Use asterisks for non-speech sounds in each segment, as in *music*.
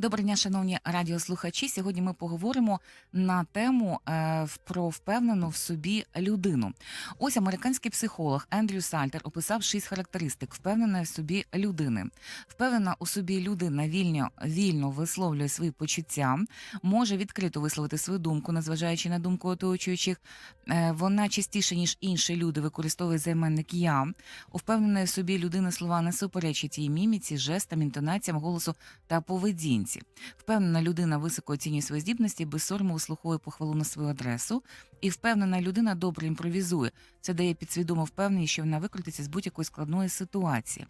Доброго дня, шановні радіослухачі. Сьогодні ми поговоримо на тему е, про впевнену в собі людину. Ось американський психолог Ендрю Сальтер описав шість характеристик впевненої в собі людини. Впевнена у собі людина вільно, вільно висловлює свої почуття, може відкрито висловити свою думку, незважаючи на думку оточуючих. Е, Вона частіше ніж інші люди використовує займенник я. У впевненої в собі людини слова не суперечать її міміці, жестам, інтонаціям голосу та поведінці. Впевнена людина високо оцінює свої здібності, без сорому вислуховує похвалу на свою адресу. І впевнена людина добре імпровізує. Це дає підсвідомо впевненість, що вона викрутиться з будь-якої складної ситуації.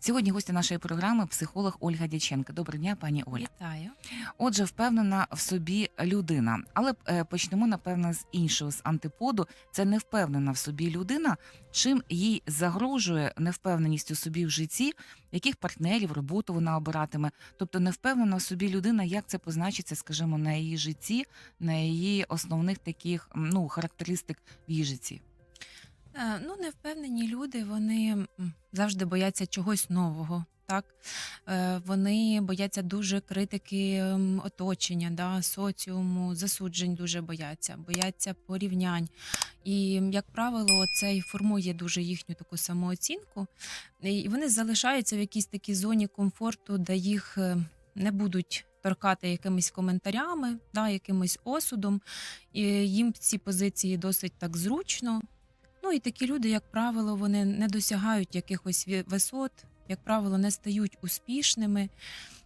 Сьогодні гостя нашої програми психолог Ольга Дяченко. Доброго дня, пані Оля. Вітаю. Отже, впевнена в собі людина. Але е, почнемо, напевно, з іншого, з антиподу. Це невпевнена в собі людина. Чим їй загрожує невпевненість у собі в житті, яких партнерів, роботу вона обиратиме. Тобто невпевнена в собі людина, як це позначиться, скажімо, на її житті, на її основних таких ну, характеристик в її житті. Е, Ну, невпевнені люди, вони завжди бояться чогось нового. Так, Е, вони бояться дуже критики оточення, да, соціуму, засуджень дуже бояться, бояться порівнянь. І, як правило, це і формує дуже їхню таку самооцінку. І вони залишаються в якійсь такій зоні комфорту, де їх е, не будуть торкати якимись коментарями, да, якимось осудом. І їм ці позиції досить так зручно. Ну і такі люди, як правило, вони не досягають якихось висот, як правило, не стають успішними.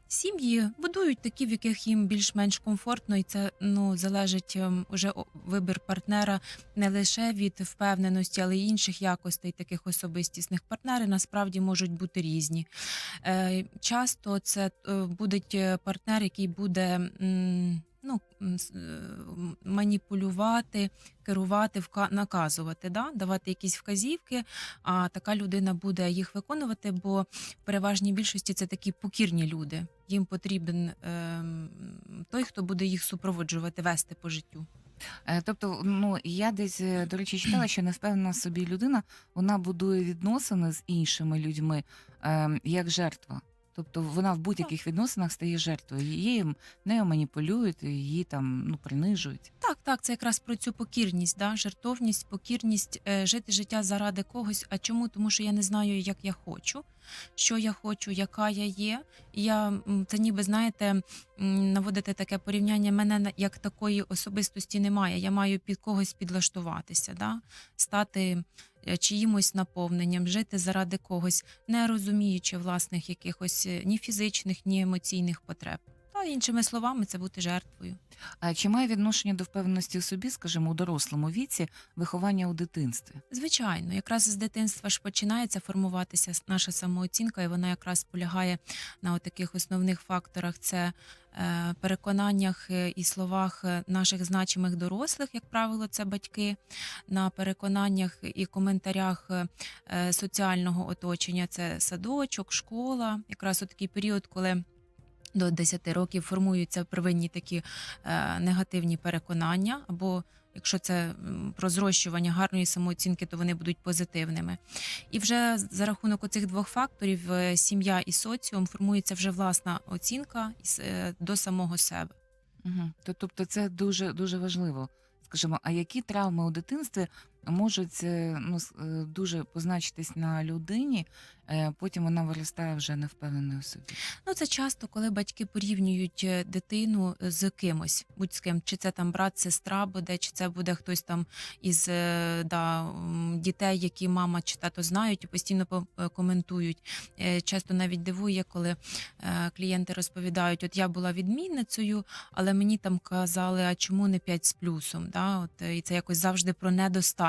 Сім'ї будують такі, в яких їм більш-менш комфортно, і це ну залежить ем, уже вибір партнера не лише від впевненості, але й інших якостей таких особистісних. Партнери насправді можуть бути різні. Е, часто це е, буде партнер, який буде ну, е, маніпулювати, керувати, наказувати, да? давати якісь вказівки, а така людина буде їх виконувати, бо в переважній більшості це такі покірні люди. Їм потрібен ем, той, хто буде їх супроводжувати, вести по життю. Е, Тобто, ну я десь, е, до речі, читала, що в собі людина, вона будує відносини з іншими людьми ем, як жертва. Тобто вона в будь-яких відносинах стає жертвою. Її нею маніпулюють, її там ну принижують. Так, так, це якраз про цю покірність, да? жертовність, покірність, е, жити життя заради когось. А чому? Тому що я не знаю, як я хочу, що я хочу, яка я є. Я це ніби знаєте, наводити таке порівняння. Мене як такої особистості немає. Я маю під когось підлаштуватися, да? стати е, чиїмось наповненням, жити заради когось, не розуміючи власних якихось е, ні фізичних, ні емоційних потреб. Іншими словами, це бути жертвою. А чи має відношення до впевненості у собі, скажімо, у дорослому віці виховання у дитинстві? Звичайно, якраз з дитинства ж починається формуватися наша самооцінка, і вона якраз полягає на таких основних факторах: це е, переконаннях е, і словах е, наших значимих дорослих, як правило, це батьки, на переконаннях і коментарях соціального оточення, це садочок, школа, якраз у такий період, коли. До 10 років формуються первинні такі е, негативні переконання, або якщо це про зрощування гарної самооцінки, то вони будуть позитивними. І вже за рахунок оцих двох факторів е, сім'я і соціум формується вже власна оцінка е, до самого себе. Угу. Тобто це дуже дуже важливо. Скажімо, а які травми у дитинстві можуть е, ну, е, дуже позначитись на людині, е, потім вона виростає вже невпевненою собі. Ну, це часто, коли батьки порівнюють дитину з кимось, будь з ким, чи це там брат, сестра буде, чи це буде хтось там із да, дітей, які мама чи тато знають і постійно по- коментують. Часто навіть дивує, коли клієнти розповідають: от я була відмінницею, але мені там казали, а чому не 5 з плюсом? Да? От, і це якось завжди про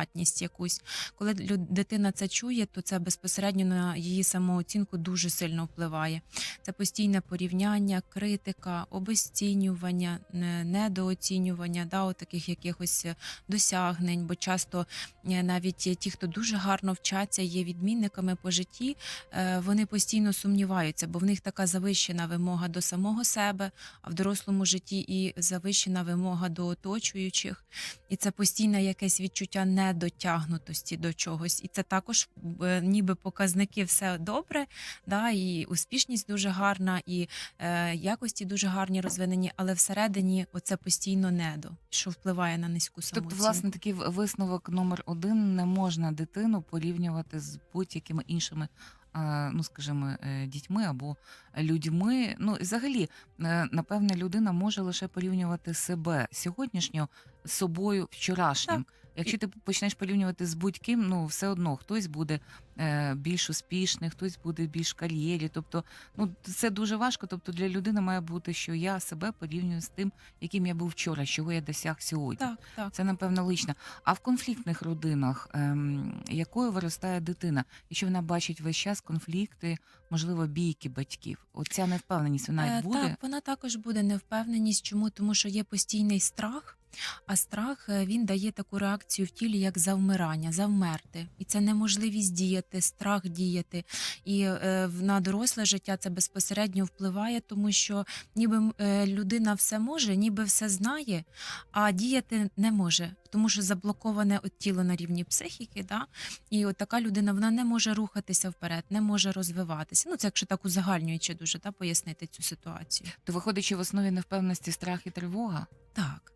недостатність якусь. Коли дитина це чує, то це безпосередньо на її самооцінку дуже сильно впливає. Це постійне порівняння, критика, обесцінювання, недооцінювання, да, от таких якихось е, досягнень, бо часто е, навіть ті, хто дуже гарно вчаться, є відмінниками по житті, е, вони постійно сумніваються, бо в них така завищена вимога до самого себе, а в дорослому житті і завищена вимога до оточуючих. І це постійне якесь відчуття недотягнутості до чогось. І це також е, ніби показники все добре, да, і успішність дуже гарна, і е, якості дуже гарні розвинені, але всередині оце постійно недо, що впливає на низьку самооцінку. Тобто, власне, такий висновок номер один не можна дитину порівнювати з будь-якими іншими. Ну, скажімо, е, дітьми або людьми. Ну, і взагалі, е, напевне, людина може лише порівнювати себе сьогоднішнього з собою вчорашнім. Якщо ти почнеш порівнювати з будь-ким, ну все одно хтось буде е, більш успішний, хтось буде більш в кар'єрі. Тобто, ну це дуже важко. Тобто для людини має бути, що я себе порівнюю з тим, яким я був вчора, чого я досяг сьогодні. Так, так. Це напевно лично. А в конфліктних родинах, ем, якою виростає дитина, якщо вона бачить весь час конфлікти, можливо, бійки батьків, оця невпевненість вона Е, буде. Так, вона також буде невпевненість. Чому? Тому що є постійний страх. А страх е, він дає таку реакцію в тілі, як завмирання, завмерти, і це неможливість діяти, страх діяти. І е, на доросле життя це безпосередньо впливає, тому що ніби е, людина все може, ніби все знає, а діяти не може, тому що заблоковане от тіло на рівні психіки. Да? І от така людина вона не може рухатися вперед, не може розвиватися. Ну це якщо так узагальнюючи дуже да, пояснити цю ситуацію. То виходячи в основі невпевненості, страх і тривога. Так,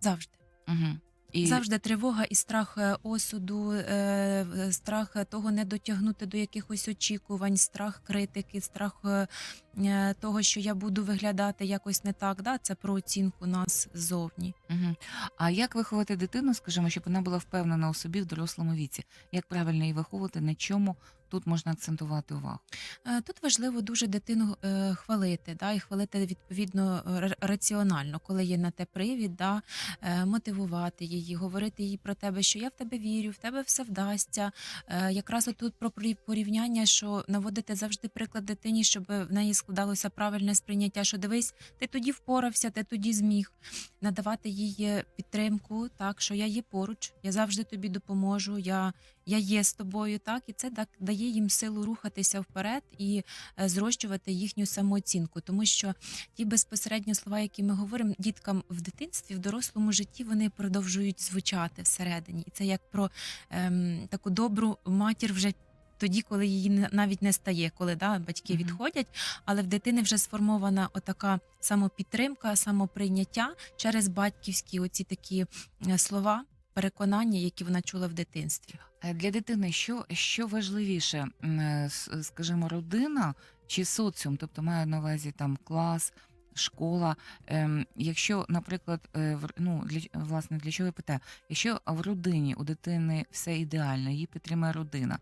завжди. Угу. І Завжди тривога і страх е, осуду, е, страх того не дотягнути до якихось очікувань, страх критики, страх е, того, що я буду виглядати якось не так. Да? Це про оцінку нас ззовні. Угу. А як виховати дитину, скажімо, щоб вона була впевнена у собі в дорослому віці? Як правильно її виховувати, на чому тут можна акцентувати увагу? Е, Тут важливо дуже дитину е, хвалити, да, і хвалити відповідно р- раціонально, коли є на те привід, да, е, мотивувати її, говорити їй про тебе, що я в тебе вірю, в тебе все вдасться. Е, Якраз отут про порі- порівняння, що наводити завжди приклад дитині, щоб в неї складалося правильне сприйняття, що дивись, ти тоді впорався, ти тоді зміг. Надавати їй підтримку, так що я є поруч, я завжди тобі допоможу. Я я є з тобою, так і це так дає їм силу рухатися вперед і е, зрощувати їхню самооцінку, тому що ті безпосередньо слова, які ми говоримо діткам в дитинстві, в дорослому житті, вони продовжують звучати всередині, і це як про ем, таку добру матір вже. Тоді, коли її навіть не стає, коли да, батьки відходять, але в дитини вже сформована отака самопідтримка, самоприйняття через батьківські оці такі е, слова, переконання, які вона чула в дитинстві. Е, Для дитини що, що важливіше, М, е, скажімо, родина чи соціум, тобто маю на увазі там клас, школа. Ем, якщо, наприклад, е, ну для власне для чого я питаю, якщо в родині у дитини все ідеально, її підтримує родина,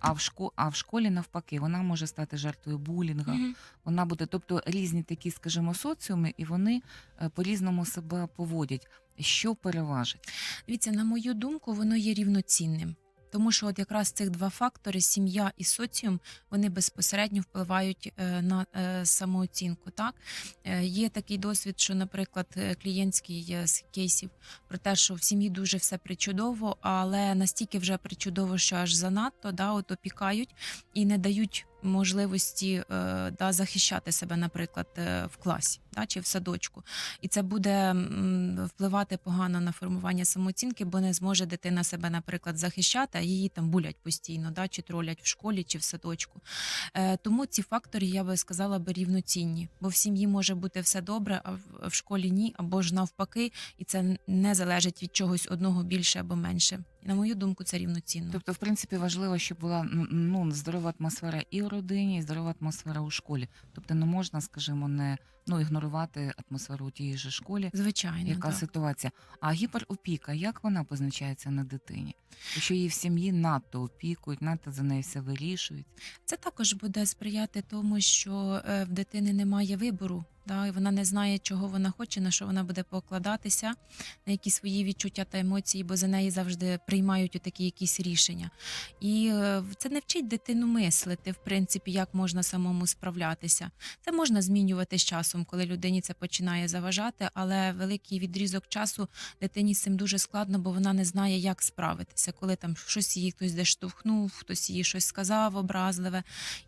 а в шко, а в школі навпаки, вона може стати жертвою булінга, вона буде, тобто різні такі, скажімо, соціуми, і вони е, по-різному себе поводять. Що переважить? Дивіться, на мою думку, воно є рівноцінним. Тому що от якраз цих два фактори сім'я і соціум вони безпосередньо впливають е, на е, самооцінку. Так Е, є такий досвід, що, наприклад, клієнтський з кейсів про те, що в сім'ї дуже все причудово, але настільки вже причудово, що аж занадто да, от опікають і не дають можливості е, да, захищати себе, наприклад, е, в класі да, чи в садочку. І це буде впливати погано на формування самооцінки, бо не зможе дитина себе, наприклад, захищати, а її там булять постійно, да, чи тролять в школі чи в садочку. Е, тому ці фактори, я би сказала, би рівноцінні, бо в сім'ї може бути все добре, а в, в школі ні, або ж навпаки, і це не залежить від чогось одного більше або менше. На мою думку, це рівноцінно. Тобто, в принципі, важливо, щоб була ну здорова атмосфера і у родині, і здорова атмосфера у школі. Тобто, не можна, скажімо, не ну ігнорувати атмосферу у тій же школі. Звичайно, Яка так. ситуація? А гіперопіка, як вона позначається на дитині? Якщо її в сім'ї надто опікують, надто за нею все вирішують. Це також буде сприяти тому, що е, в дитини немає вибору. Да, і вона не знає, чого вона хоче, на що вона буде покладатися, на які свої відчуття та емоції, бо за неї завжди приймають такі якісь рішення. І е, це не вчить дитину мислити, в принципі, як можна самому справлятися. Це можна змінювати з часом, коли людині це починає заважати, але великий відрізок часу дитині з цим дуже складно, бо вона не знає, як справитися, коли там щось її хтось де штовхнув, хтось їй щось сказав образливе.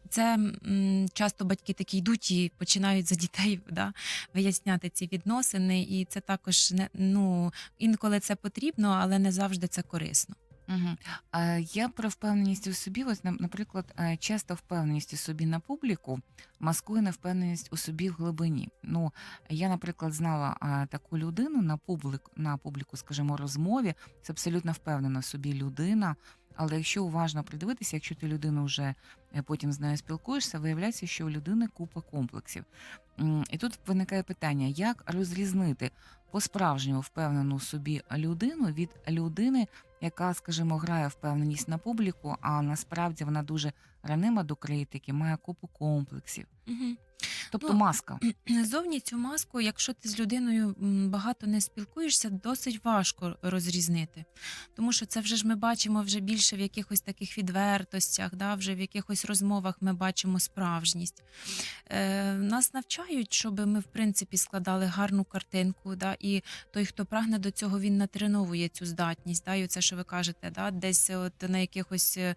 І це м, часто батьки такі йдуть і починають за дітей да, виясняти ці відносини, і це також не ну інколи це потрібно, але не завжди це корисно. Мгм. Е, Я про впевненість у собі, ось, нам- наприклад, е, часто впевненість у собі на публіку маскує невпевненість у собі в глибині. Ну, я, наприклад, знала а, таку людину на публік, на публіку, скажімо, розмові. Це абсолютно впевнена в собі людина. Але якщо уважно придивитися, якщо ти людину вже е, потім з нею спілкуєшся, виявляється, що у людини купа комплексів. І тут виникає питання, як розрізнити по-справжньому впевнену собі людину від людини, яка, скажімо, грає впевненість на публіку, а насправді вона дуже ранима до критики, має купу комплексів. Угу. Тобто Ну, маска. *clears throat* Зовні цю маску, якщо ти з людиною багато не спілкуєшся, досить важко розрізнити. Тому що це вже ж ми бачимо вже більше в якихось таких відвертостях, да, вже в якихось розмовах ми бачимо справжність. Е, нас навчають, щоб ми, в принципі, складали гарну картинку, да, і той, хто прагне до цього, він натреновує цю здатність. Да, і це, що ви кажете, да, десь от на якихось е,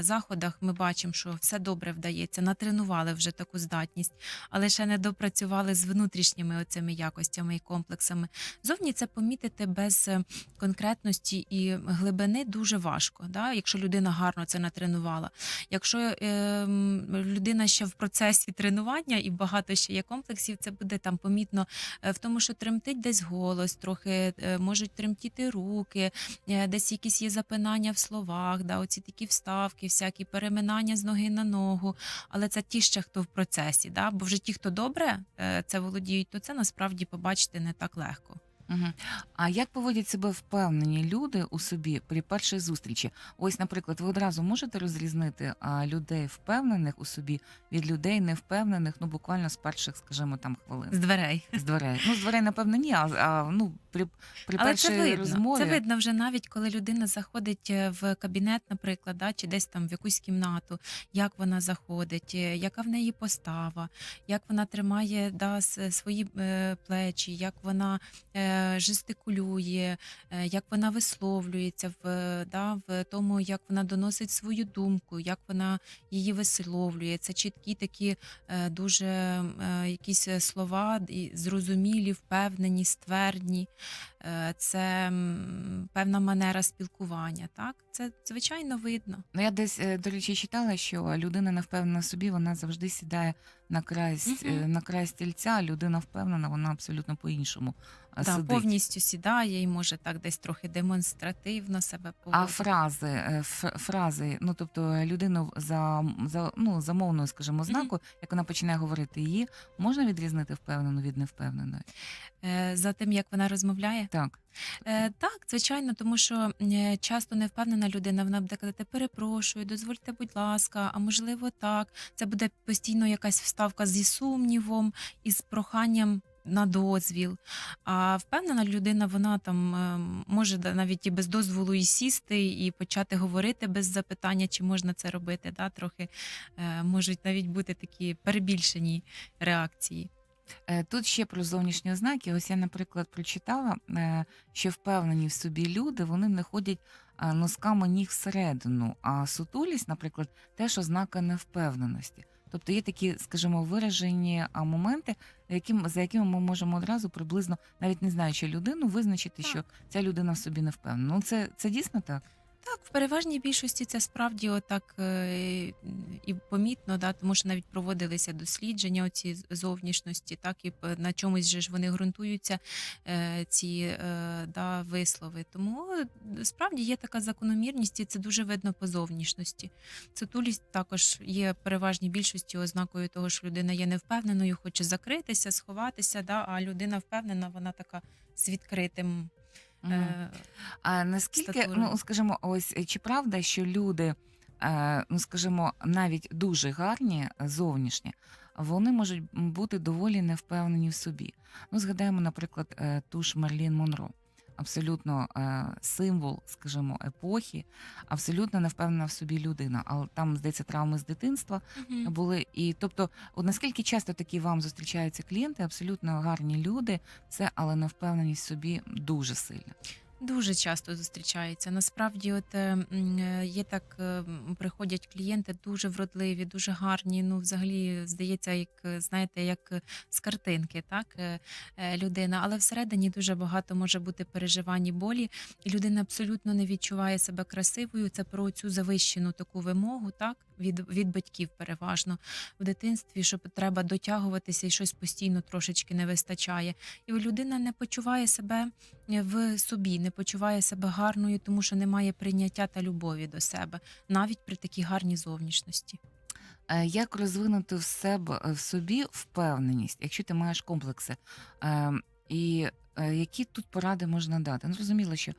заходах ми бачимо, що все добре вдається, натренували вже таку здатність але ще не допрацювали з внутрішніми оцими якостями і комплексами. Зовні це помітити без е, конкретності і глибини дуже важко. Да? Якщо людина гарно це натренувала. Якщо е, людина ще в процесі тренування і багато ще є комплексів, це буде там помітно е, в тому, що тремтить десь голос, трохи е, можуть тремтіти руки, десь якісь є запинання в словах, да? оці такі вставки, всякі переминання з ноги на ногу. Але це ті ще хто в процесі. Да? Бо вже ті, хто добре е, це володіють, то це насправді побачити не так легко. Угу. А як поводять себе впевнені люди у собі при першій зустрічі? Ось, наприклад, ви одразу можете розрізнити а, людей впевнених у собі від людей невпевнених, ну буквально з перших, скажімо, там хвилин З дверей. з дверей. Ну, з дверей, напевно, ні, а, а ну при, при Але першій це видно. розмові. Це видно вже навіть коли людина заходить е, в кабінет, наприклад, да, чи десь там в якусь кімнату, як вона заходить, е, яка в неї постава, як вона тримає да, свої е, плечі, як вона жестикулює, як вона висловлюється в, да, в тому, як вона доносить свою думку, як вона її висловлює. Це чіткі такі дуже якісь слова, зрозумілі, впевнені, ствердні. Е, Це певна манера спілкування. Так, це звичайно видно. Ну, я десь, е, до речі, читала, що людина не впевнена в собі, вона завжди сідає на край, е, на край стільця, а людина впевнена, вона абсолютно по-іншому е, Да, сидить. повністю сідає і може так десь трохи демонстративно себе А фрази, е, фрази, ну тобто людину за, за, ну, за мовною, скажімо, знаку, як вона починає говорити її, можна відрізнити впевнену від невпевненої? За тим, як вона розмовляє. Так. Е, так, звичайно, тому що е, часто невпевнена людина, вона буде казати перепрошую, дозвольте, будь ласка, а можливо, так. Це буде постійно якась вставка зі сумнівом і з проханням. На дозвіл. А впевнена людина, вона там е, може навіть і без дозволу і сісти, і почати говорити без запитання, чи можна це робити. Да? Трохи можуть навіть бути такі перебільшені реакції. Е, Тут ще про зовнішні ознаки. Ось я, наприклад, прочитала, е, що впевнені в собі люди, вони не ходять е, носками ніг всередину, а сутулість, наприклад, теж ознака невпевненості. Тобто є такі, скажімо, виражені а, моменти, яким, за якими ми можемо одразу приблизно, навіть не знаючи людину, визначити, що ця людина в собі не впевнена. Ну, це, це дійсно так? Так, в переважній більшості це справді отак е, і помітно, да, тому що навіть проводилися дослідження оці зовнішності, так і на чомусь же ж вони ґрунтуються, е, ці е, да, вислови. Тому справді є така закономірність, і це дуже видно по зовнішності. Сутулість також є переважній більшості ознакою того, що людина є невпевненою, хоче закритися, сховатися, да, а людина впевнена, вона така з відкритим. Мгм. Е, А наскільки, статури. ну скажімо, ось е, чи правда, що люди, е, ну скажімо, навіть дуже гарні зовнішні, вони можуть бути доволі невпевнені в собі. Ну, згадаємо, наприклад, е, ту ж Мерлін Монро. Абсолютно е, символ, скажімо, епохи, абсолютно не впевнена в собі людина. Але там, здається, травми з дитинства мгм. були. І тобто, от наскільки часто такі вам зустрічаються клієнти, абсолютно гарні люди, це але невпевненість в собі дуже сильна. Дуже часто зустрічається. Насправді, от е, е, є так, е, приходять клієнти дуже вродливі, дуже гарні. Ну, взагалі, здається, як знаєте, як з картинки, так людина. Але всередині дуже багато може бути переживань і болі, людина абсолютно не відчуває себе красивою. Це про цю завищену таку вимогу, так від, від батьків переважно в дитинстві, що треба дотягуватися і щось постійно трошечки не вистачає. І людина не почуває себе в собі, не почуває себе гарною, тому що немає прийняття та любові до себе, навіть при такій гарній зовнішності. Е, Як розвинути в себе е, в собі впевненість, якщо ти маєш комплекси? Е, І е, які тут поради можна дати? Ну, зрозуміло, що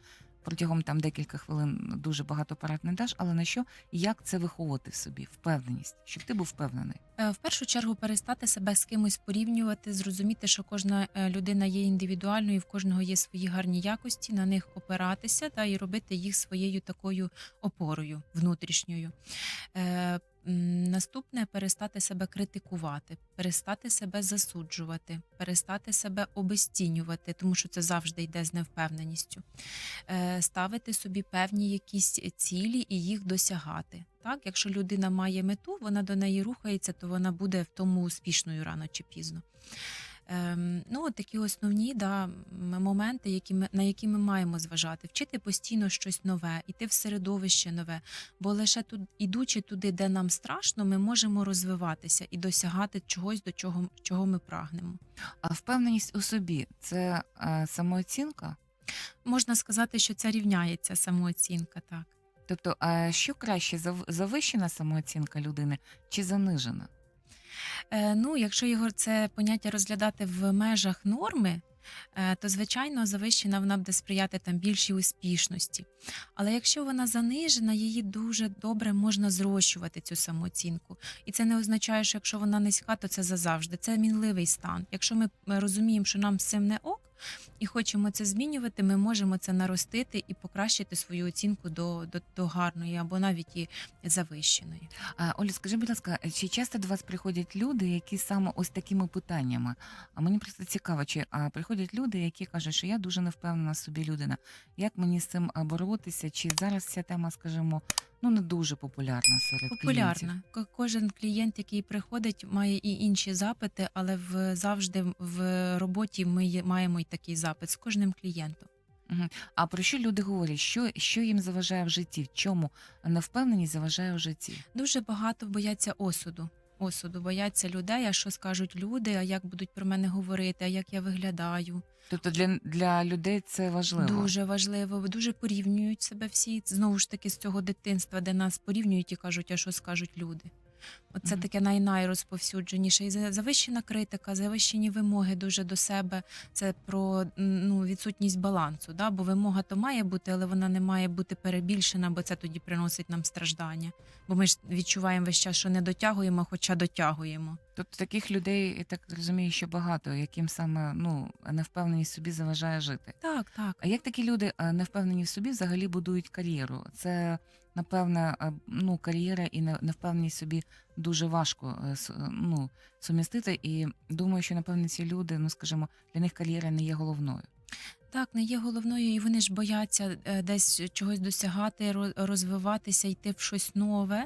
протягом там декілька хвилин дуже багато порад не даш, але на що як це виховувати в собі? Впевненість, щоб ти був впевнений. Е, В першу чергу перестати себе з кимось порівнювати, зрозуміти, що кожна е, людина є індивідуальною, в кожного є свої гарні якості, на них опиратися та і робити їх своєю такою опорою внутрішньою. Наступне перестати себе критикувати, перестати себе засуджувати, перестати себе обесцінювати, тому що це завжди йде з невпевненістю. Е, Ставити собі певні якісь цілі і їх досягати. Так, якщо людина має мету, вона до неї рухається, то вона буде в тому успішною рано чи пізно. Ем, ну, от такі основні да, моменти, які ми, на які ми маємо зважати. Вчити постійно щось нове, іти в середовище нове. Бо лише тут, ідучи туди, де нам страшно, ми можемо розвиватися і досягати чогось, до чого, чого ми прагнемо. А впевненість у собі це е, самооцінка? Можна сказати, що це рівняється самооцінка, так. Тобто, а що краще зав- завищена самооцінка людини чи занижена? Е, ну, якщо його це поняття розглядати в межах норми, е, то звичайно завищена вона буде сприяти там більшій успішності. Але якщо вона занижена, її дуже добре можна зрощувати цю самооцінку. І це не означає, що якщо вона низька, то це зазавжди. Це мінливий стан. Якщо ми е, розуміємо, що нам з цим не ок. І хочемо це змінювати, ми можемо це наростити і покращити свою оцінку до, до, до гарної або навіть і завищеної. А, Оля, скажи, будь ласка, чи часто до вас приходять люди, які саме ось такими питаннями? А мені просто цікаво, чи а, приходять люди, які кажуть, що я дуже не впевнена собі людина. Як мені з цим боротися? Чи зараз ця тема, скажімо, ну не дуже популярна серед клієнтів? Популярна. Ко- Кожен клієнт, який приходить, має і інші запити, але в завжди в роботі ми є- маємо й такий запит з кожним клієнтом. А про що люди говорять? Що, що їм заважає в житті? В чому невпевненість заважає в житті? Дуже багато бояться осуду. Осуду бояться людей, а що скажуть люди, а як будуть про мене говорити, а як я виглядаю. Тобто для, для людей це важливо. Дуже важливо, дуже порівнюють себе всі знову ж таки з цього дитинства, де нас порівнюють і кажуть, а що скажуть люди. Оце таке най найрозповсюдженіше. І за- завищена критика, завищені вимоги дуже до себе. Це про ну, відсутність балансу. Да? Бо вимога то має бути, але вона не має бути перебільшена, бо це тоді приносить нам страждання. Бо ми ж відчуваємо весь час, що не дотягуємо, хоча дотягуємо. Тобто таких людей, я так розумію, що багато, яким саме ну невпевненість в собі заважає жити. Так, так. А як такі люди невпевнені не впевнені в собі взагалі будують кар'єру? Це напевне е, ну кар'єра і не- невпевненість в собі дуже важко е, е, ну, сумістити. І думаю, що напевне ці люди, ну скажімо, для них кар'єра не є головною. Так, не є головною, і вони ж бояться е, десь чогось досягати, ро- розвиватися, йти в щось нове.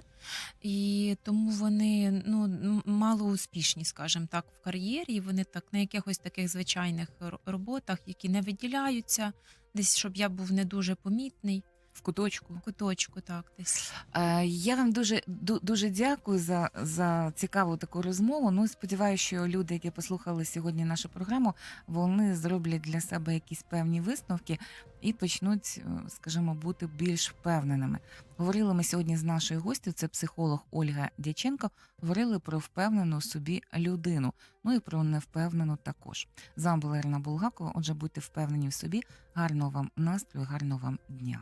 І тому вони ну, мало успішні, скажімо так, в кар'єрі. Вони так на якихось таких звичайних ро- роботах, які не виділяються, десь щоб я був не дуже помітний. В куточку. В куточку, так, десь. Е, Я вам дуже ду- дуже дякую за, за цікаву таку розмову. Ну сподіваюся, що люди, які послухали сьогодні нашу програму, вони зроблять для себе якісь певні висновки і почнуть, е, скажімо, бути більш впевненими. Говорили ми сьогодні з нашою гостю, це психолог Ольга Дяченко. Говорили про впевнену в собі людину, ну і про невпевнену також. З вами була Ірина Булгакова. Отже, будьте впевнені в собі. Гарного вам настрою, гарного вам дня.